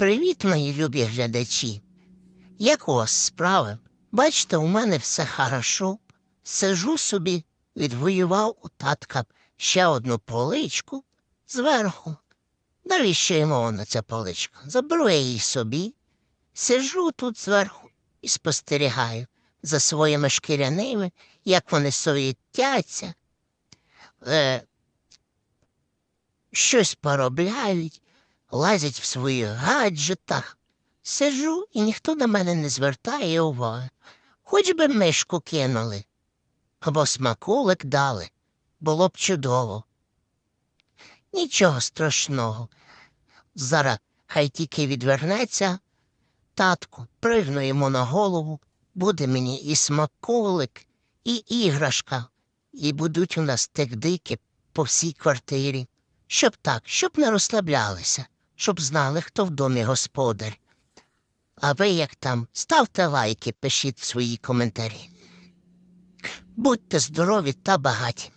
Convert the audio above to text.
Привіт, мої любі глядачі. Як у вас справи? Бачите, у мене все хорошо. Сижу собі, відвоював у татка ще одну поличку зверху. Навіщо йому вона ця поличка? Заберу я її собі. Сижу тут зверху і спостерігаю за своїми шкіряними, як вони совітяться, е, щось поробляють, лазять в своїх гаджетах. Сижу, і ніхто на мене не звертає уваги. Хоч би мишку кинули або смаколик дали, було б чудово. Нічого страшного. Зараз хай тільки відвернеться, татку, пригну йому на голову, буде мені і смаколик, і іграшка, і будуть у нас текдики по всій квартирі. Щоб так, щоб не розслаблялися, щоб знали, хто в домі господар. А ви як там, ставте лайки, пишіть свої коментарі. Будьте здорові та багаті.